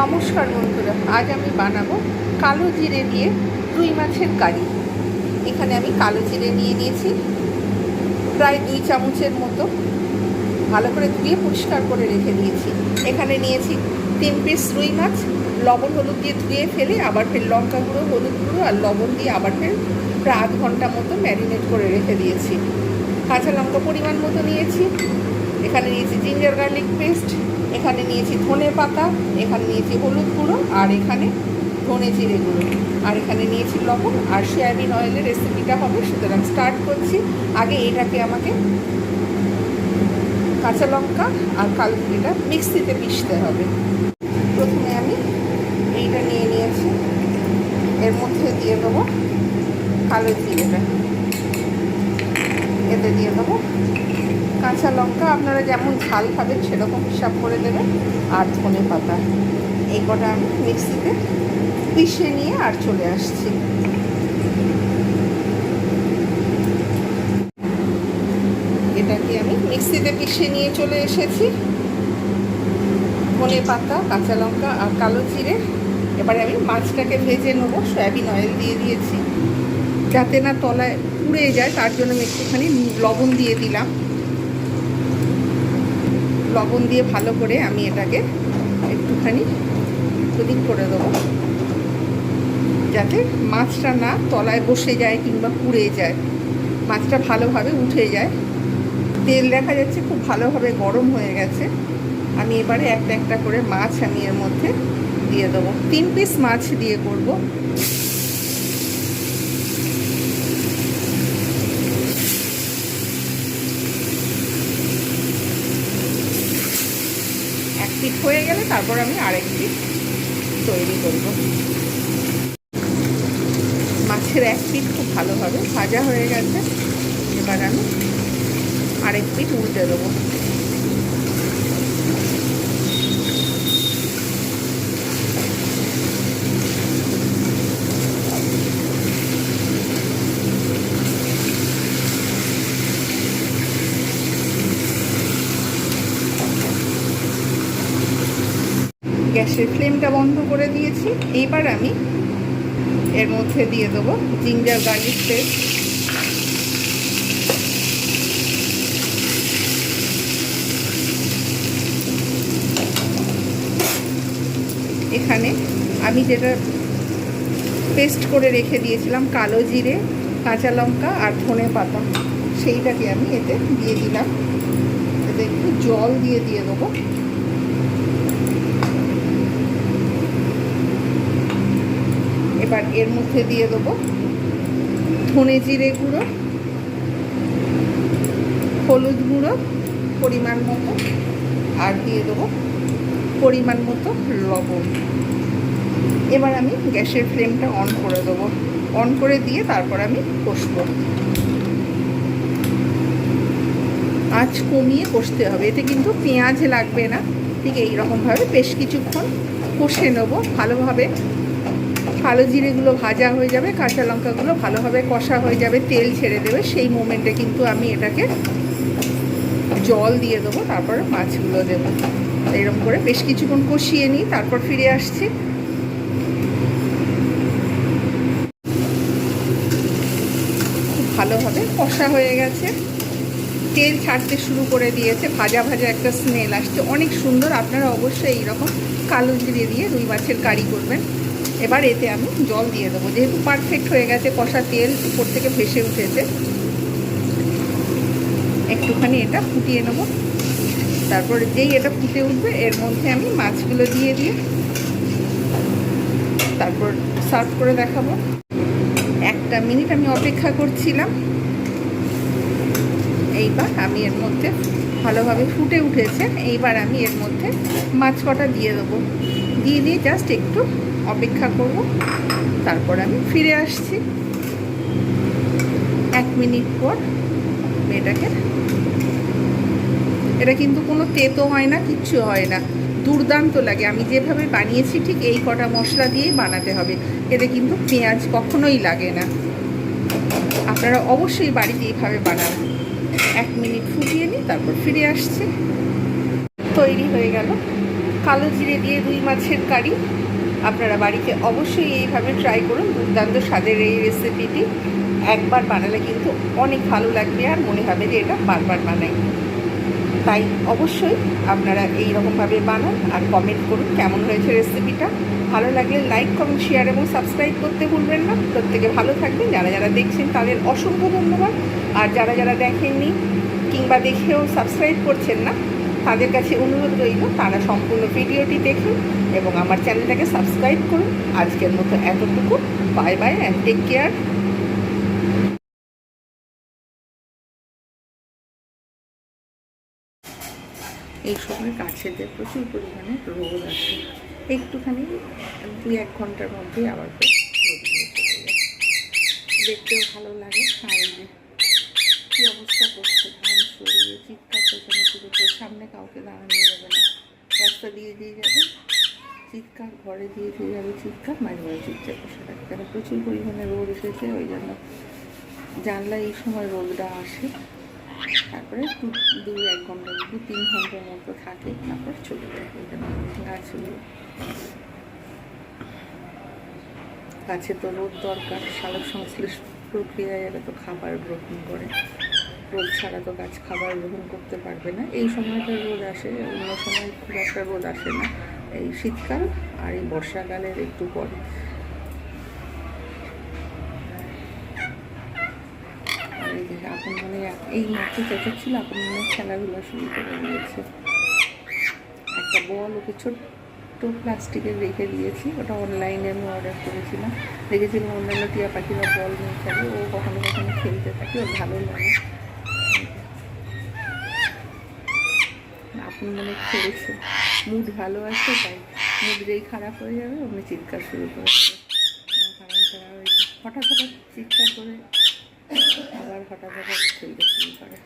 নমস্কার বন্ধুরা, আজ আমি বানাবো কালো জিরে দিয়ে রুই মাছের কারি। এখানে আমি কালো জিরে নিয়ে নিয়েছি, প্রায় দুই চামচের মতো। ভালো করে ধুয়ে পরিষ্কার করে রেখে দিয়েছি। এখানে নিয়েছি তিন পিস রুই মাছ, লবণ হলুদ দিয়ে ধুয়ে ফেলে আবার ফের লঙ্কা গুঁড়ো, হলুদ গুঁড়ো আর লবণ দিয়ে আবার ফের প্রায় আধ ঘণ্টা মতো ম্যারিনেট করে রেখে দিয়েছি। কাঁচা লঙ্কা পরিমাণ মতো নিয়েছি। এখানে নিয়েছি জিঞ্জার গার্লিক পেস্ট এখানে নিয়েছি ধনে পাতা, এখানে নিয়েছি হলুদ গুঁড়ো, আর এখানে ধনে জিরে গুঁড়ো। আর এখানে নিয়েছি লবণ, আর সয়াবিন অয়েলের রেসিপিটা হবে, সুতরাং স্টার্ট করছি। আগে এটাকে আমাকে কাঁচা লঙ্কা আর কালো জিরেটা মিক্সিতে পিষতে হবে। প্রথমে আমি এইটা নিয়ে নিয়েছি। এর মধ্যে দিয়ে দেবো কালো জিরেটা। এতে দিয়ে দেবো। কাঁচা লঙ্কা আপনারা যেমন ঝাল খাবেন সেরকম হিসাব করে দেবেন। আর ধনে পাতা এই কটা আমি মিক্সিতে পিষে নিয়ে আর চলে আসছি। এটাকে আমি মিক্সিতে পিষে নিয়ে চলে এসেছি। ধনে পাতা, কাঁচা লঙ্কা আর কালো জিরে। এবারে আমি মাছটাকে ভেজে নেব। সয়াবিন অয়েল দিয়ে দিয়েছি। যাতে না তলায় পুড়ে যায়, তার জন্য আমি একটুখানি লবণ দিয়ে দিলাম। লবণ দিয়ে ভালো করে আমি এটাকে একটুখানি প্রদীপ করে দেবো। যাতে মাছটা না তলায় বসে যায় কিংবা পুড়ে যায়। মাছটা ভালোভাবে উঠে যায়। তেল দেখা যাচ্ছে খুব ভালোভাবে গরম হয়ে গেছে। আমি এবারে একটা একটা করে মাছ আমি এর মধ্যে দিয়ে দেবো। তিন পিস মাছ দিয়ে করব। পিঠ হয়ে গেলে তারপর আমি আরেক পিট তৈরি করব। মাছের এক পিট খুব ভালোভাবে ভাজা হয়ে গেছে। এবার আমি আরেক পিট উল্টে দেবো। গ্যাসের ফ্লেমটা বন্ধ করে দিয়েছি। এইবার আমি এর মধ্যে দিয়ে দেবো জিঞ্জার গার্লিক পেস্ট। এখানে আমি যেটা পেস্ট করে রেখে দিয়েছিলাম কালো জিরে, কাঁচা লঙ্কা আর ধনে পাতা, সেইটাকে আমি এতে দিয়ে দিলাম। এতে একটু জল দিয়ে দিয়ে দেবো। এবার এর মধ্যে দিয়ে দেবো ধনে জিরে গুঁড়ো, হলুদ গুঁড়ো পরিমাণ মতো, আর দিয়ে দেবো পরিমাণ মতো লবণ। এবার আমি গ্যাসের ফ্লেমটা অন করে দেবো। অন করে দিয়ে তারপর আমি কষবো। আঁচ কমিয়ে কষতে হবে। এতে কিন্তু পেঁয়াজ লাগবে না। ঠিক এইরকমভাবে বেশ কিছুক্ষণ কষে নেব। ভালোভাবে কালো জিরেগুলো ভাজা হয়ে যাবে, কাঁচা লঙ্কাগুলো ভালোভাবে কষা হয়ে যাবে, তেল ছেড়ে দেবে। সেই মোমেন্টে কিন্তু আমি এটাকে জল দিয়ে দেবো, তারপরে মাছগুলো দেবো। এরকম করে বেশ কিছুক্ষণ কষিয়ে নিই, তারপর ফিরে আসছি। ভালোভাবে কষা হয়ে গেছে। তেল ছাড়তে শুরু করে দিয়েছে, ভাজা ভাজা একটা স্মেল আসছে। অনেক সুন্দর, আপনারা অবশ্যই এইরকম কালো জিরে দিয়ে রুই মাছের কারি করবেন। এবার এতে আমি জল দিয়ে দেবো। যেহেতু পারফেক্ট হয়ে গেছে, কষা তেল উপর থেকে ভেসে উঠেছে। একটুখানি এটা ফুটিয়ে নেব। তারপর যেই এটা ফুটে উঠবে, এর মধ্যে আমি মাছগুলো দিয়ে দিয়ে তারপর সার্ভ করে দেখাবো। একটা মিনিট আমি অপেক্ষা করছিলাম। এইবার আমি এর মধ্যে ভালোভাবে ফুটে উঠেছে। এইবার আমি এর মধ্যে মাছ কটা দিয়ে দেবো। দিয়ে দিয়ে জাস্ট একটু অপেক্ষা করব। তারপর আমি ফিরে আসছি। এক মিনিট পর এটাকে এটা কিন্তু কোনো তেতো হয় না, কিচ্ছু হয় না। দুর্দান্ত লাগে। আমি যেভাবে বানিয়েছি, ঠিক এই কটা মশলা দিয়েই বানাতে হবে। এতে কিন্তু পেঁয়াজ কখনোই লাগে না। আপনারা অবশ্যই বাড়িতে এইভাবে বানান। এক মিনিট ফুটিয়ে নিই, তারপর ফিরে আসছি। তৈরি হয়ে গেল। কালো জিরে দিয়ে রুই মাছের কারি। আপনারা বাড়িতে অবশ্যই এইভাবে ট্রাই করুন। দুর্দান্ত স্বাদের এই রেসিপিটি একবার বানালে কিন্তু অনেক ভালো লাগবে আর মনে হবে যে এটা বারবার বানাই। তাই অবশ্যই আপনারা এই রকমভাবে বানান আর কমেন্ট করুন কেমন হয়েছে রেসিপিটা ভালো লাগলে লাইক কমেন্ট শেয়ার এবং সাবস্ক্রাইব করতে ভুলবেন না। প্রত্যেকে ভালো থাকবেন। যারা যারা দেখছেন তাদের অসংখ্য ধন্যবাদ। আর যারা যারা দেখেননি কিংবা দেখেও সাবস্ক্রাইব করছেন না তাদের কাছে অনুরোধ রইল, তারা সম্পূর্ণ ভিডিওটি দেখুন এবং আমার চ্যানেলটাকে সাবস্ক্রাইব করুন। আজকের মতো এতটুকু। Bye bye and take care এই সময় গাছেদের প্রচুর পরিমাণে রোদ আসে একটুখানি দুই এক ঘণ্টার মধ্যেই আবার দেখতেও ভালো লাগে কী অবস্থা করছে? ধান সরিয়ে চিৎকার চেঁচামেচি করছে, সামনে কাউকে দাঁড়ানো যাবে না। রাস্তা দিয়ে দিয়ে যাবে। চিৎকার, ঘরে দিয়ে দিয়ে যাবে, চিৎকার, মাঝে মাঝে চিৎকার বসে থাকে। কেন? প্রচুর পরিমাণে রোদ এসেছে, ওই জন্য জানলা এই সময় রোদটা আসে। তারপরে দু এক ঘণ্টা, দু তিন ঘণ্টার মতো থাকে, তারপর চলে যায়। গাছগুলো গাছে তো রোদ দরকার। সালোক সংশ্লেষ প্রক্রিয়ায় এরা তো খাবার গ্রহণ করে। রোদ ছাড়া তো গাছ খাবার গ্রহণ করতে পারবে না। এই সময়টা রোদ আসে, অন্য সময় খুব একটা রোদ আসে না। এই শীতকাল আর এই বর্ষাকালের একটু পরে। আপন মনে এই মাত্র চেঁচাচ্ছিল আপন মনে খেলাধুলা শুরু করে দিয়েছে। একটা বল ওকে ছোট্ট প্লাস্টিকের রেখে দিয়েছি। ওটা অনলাইনে আমি অর্ডার করেছিলাম। দেখেছিলাম অন্যান্য টিয়া পাখিরা বল নিয়ে খেলে, ও কখনো কখনো খেলতে থাকে, ওর ভালো লাগে। মনে খেলেছে। মুড ভালো আছে, তাই মুড যেই খারাপ হয়ে যাবে, অমনি চিৎকার শুরু করে দেবে। কারণ ছাড়া হঠাৎ হঠাৎ চিৎকার করে আবার হঠাৎ হঠাৎ খেলতে শুরু করে।